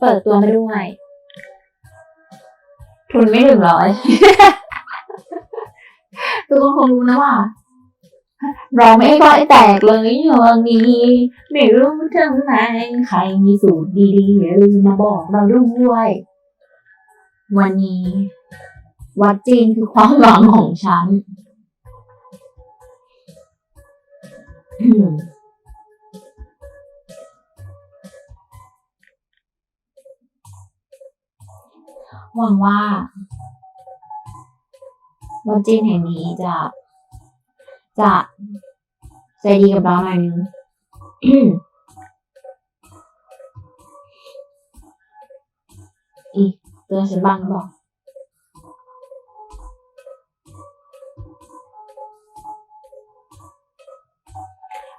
เปิดตัวมาด้วย ทุนไม่ถึงร้อยทุกคนคงรู้นะว่าเราไม่ก้อยแตกเลยอย่างนี้ ไม่รู้ทำไมใครมีสูตรดีๆอย่าลืมมาบอกเราด้วย วันนี้ วัดจีนคือความหวังของฉัน หวังว่าวัดจีนแห่งนี้จะ จะใจดีกับเราหน่อยนึงอีเตือนฉันบ้างหรือเปล่า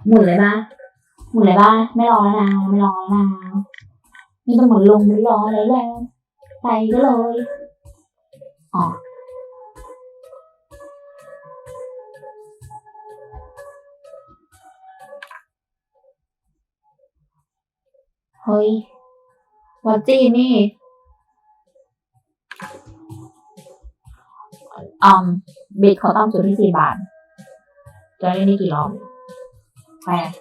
หมุนเลยนะหมุนเลยบ้าไม่รอแล้วนะไม่รอแล้วนะไม่ต้องหมุนลงไม่รออะไรแล้ว ไปก็เลยอ๋อเฮ้ยวัดจีนนี่อืมเบสเขาต่ำสุดที่สี่บาท จะได้นี่กี่รอบแปด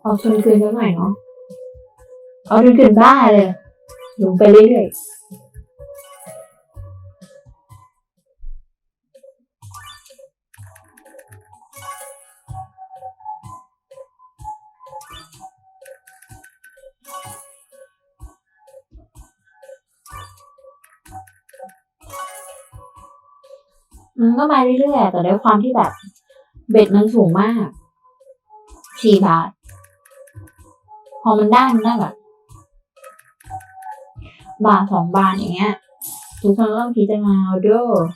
เอาทุนคืนสักหน่อยเนาะเอาทุนคืนบ้าเลย ลงไปเรื่อยๆมันก็มาเรื่อยๆแต่ด้วยความที่แบบ เบ็ดมันสูงมากสี่บาท พอมันได้มันได้แบบบาทสองบาทอย่างเงี้ยทุกคนก็ต้องพิจารณาเอาด้วย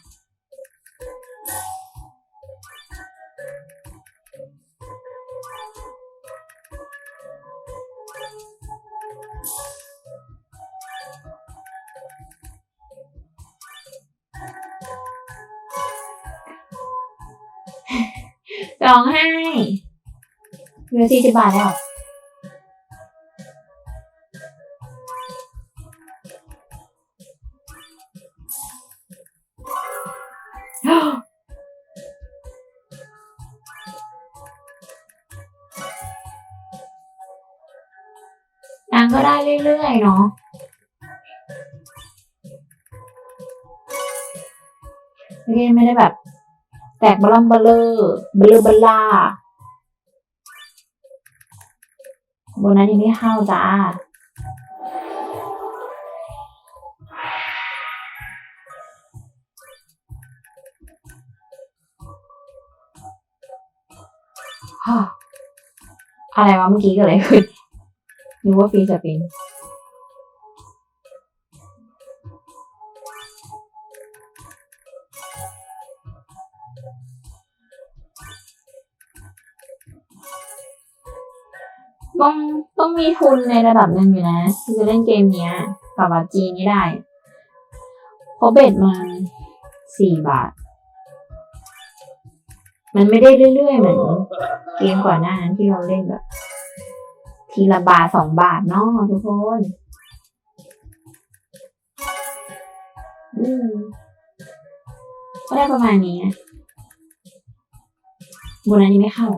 ร้องไห้เหลือสี่สิบบาทแล้ว ก็ได้เรื่อยๆเนาะไม่ได้ไม่ได้แบบ แตกบลัมเบลเลอร์เบลเลอบลล่าบนนั้นยังไม่เข้าจ้าฮ่าอะไรวะเมื่อกี้เกิดอะไรขึ้น นึกว่าฟรีสปินต้องต้องมีทุนในระดับหนึ่งอยู่นะที่จะเล่นเกมเนี้ยกับวัจีนี้ได้เพราะเบ็ดมันสี่บาท มันไม่ได้เรื่อยๆเหมือนเกมก่อนหน้านั้นที่เราเล่นแบบ ทีละบาทสองบาทเนาะทุกคนก็ได้ประมาณนี้นะบนอันนี้ไม่เข้า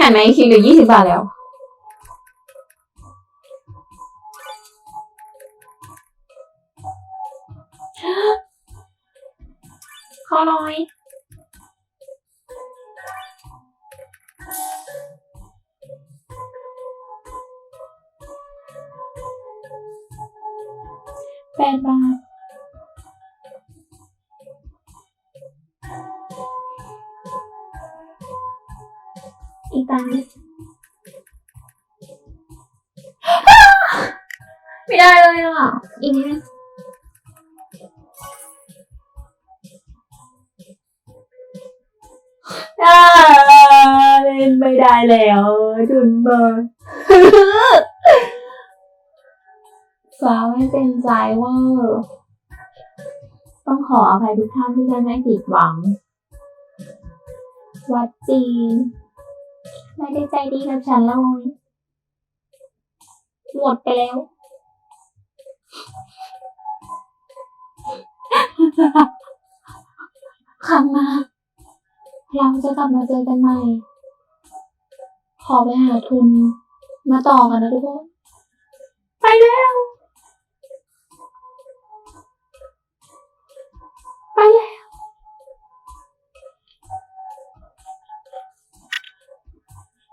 หันมาอีกทีเหลือยี่สิบบาทแล้ว ขอร้อยแปดบาท อีกตังค์ไม่ได้เลยอะอีกนิดนึงอ่าเล่นไม่ได้แล้วทุนเบอร์ฟ้าไม่เป็นใจเว่าต้องขออภัยทุกท่านที่ได้ไม่ผิดหวัง วัดจีน ไม่ได้ใจดีกับฉันเลยหมดไปแล้ว ครั้งหน้าเราจะกลับมาเจอกันใหม่ ขอไปหาทุน มาต่อกันนะทุกคน ไปแล้ว